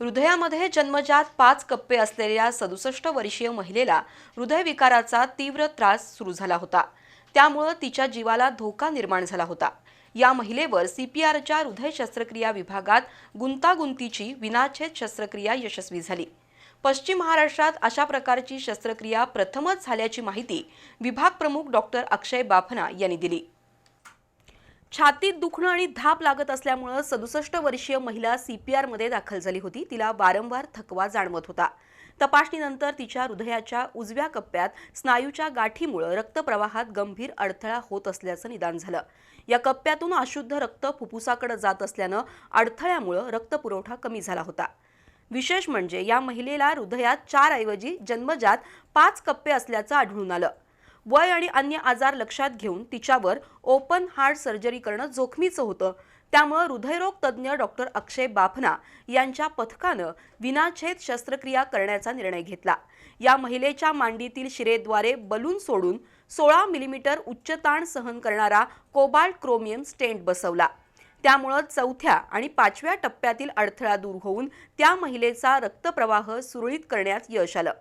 हृदयामध्ये जन्मजात पाच कप्पे असलेल्या सदुसष्ट वर्षीय महिलेला हृदयविकाराचा तीव्र त्रास सुरू झाला होता. त्यामुळं तिच्या जीवाला धोका निर्माण झाला होता. या महिलेवर सीपीआरच्या हृदय शस्त्रक्रिया विभागात गुंतागुंतीची विनाछेद शस्त्रक्रिया यशस्वी झाली. पश्चिम महाराष्ट्रात अशा प्रकारची शस्त्रक्रिया प्रथमच झाल्याची माहिती विभाग प्रमुख डॉक्टर अक्षय बाफना यांनी दिली. छातीत दुखणं आणि धाप लागत असल्यामुळं सदुसष्ट वर्षीय महिला सी पी आरमध्ये दाखल झाली होती. तिला वारंवार थकवा जाणवत होता. तपासणीनंतर तिच्या हृदयाच्या उजव्या कप्प्यात स्नायूच्या गाठीमुळं रक्तप्रवाहात गंभीर अडथळा होत असल्याचं निदान झालं. या कप्प्यातून अशुद्ध रक्त फुफ्फुसाकडे जात असल्यानं अडथळ्यामुळं रक्तपुरवठा कमी झाला होता. विशेष म्हणजे या महिलेला हृदयात चार ऐवजी जन्मजात पाच कप्पे असल्याचं आढळून आलं. वय आणि अन्य आजार लक्षात घेऊन तिच्यावर ओपन हार्ट सर्जरी करणं जोखमीचं होतं. त्यामुळं हृदयरोग तज्ज्ञ डॉक्टर अक्षय बाफना यांच्या पथकानं विनाछेद शस्त्रक्रिया करण्याचा निर्णय घेतला. या महिलेच्या मांडीतील शिरेद्वारे बलून सोडून सोळा मिलीमीटर उच्च ताण सहन करणारा कोबाल्ट क्रोमियम स्टेंट बसवला. त्यामुळं चौथ्या आणि पाचव्या टप्प्यातील अडथळा दूर होऊन त्या महिलेचा रक्तप्रवाह सुरळीत करण्यात यश आलं.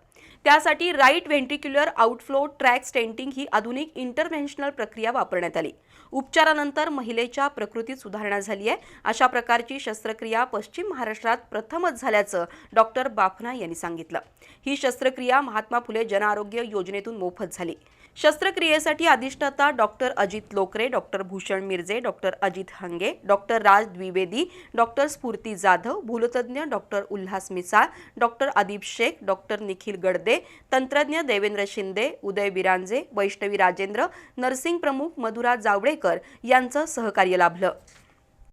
त्यासाठी right ventricular outflow track stenting ही आधुनिक इंटरव्हेन्शनल प्रक्रिया वापरण्यात आली. उपचारानंतर महिलेच्या प्रकृतीत सुधारणा झाली आहे. अशा प्रकारची शस्त्रक्रिया पश्चिम महाराष्ट्रात प्रथमच झाल्याचं डॉक्टर बाफना यांनी सांगितलं. ही शस्त्रक्रिया महात्मा फुले जनआरोग्य योजनेतून मोफत झाली. शस्त्रक्रियेसाठी अधिष्ठाता doctor Ajit Lokare doctor Bhushan Mirje doctor Ajit Hange doctor Raj Dwivedi doctor Sphurti Jadhav भूलतज्ञ doctor Ulhas Misal doctor Adeep Shaikh doctor Nikhil Gadade तंत्रज्ञ देवेंद्र शिंदे उदय बिरांजे वैष्णवी राजेंद्र नर्सिंग प्रमुख मधुरा जावडेकर यांचं सहकार्य लाभलं.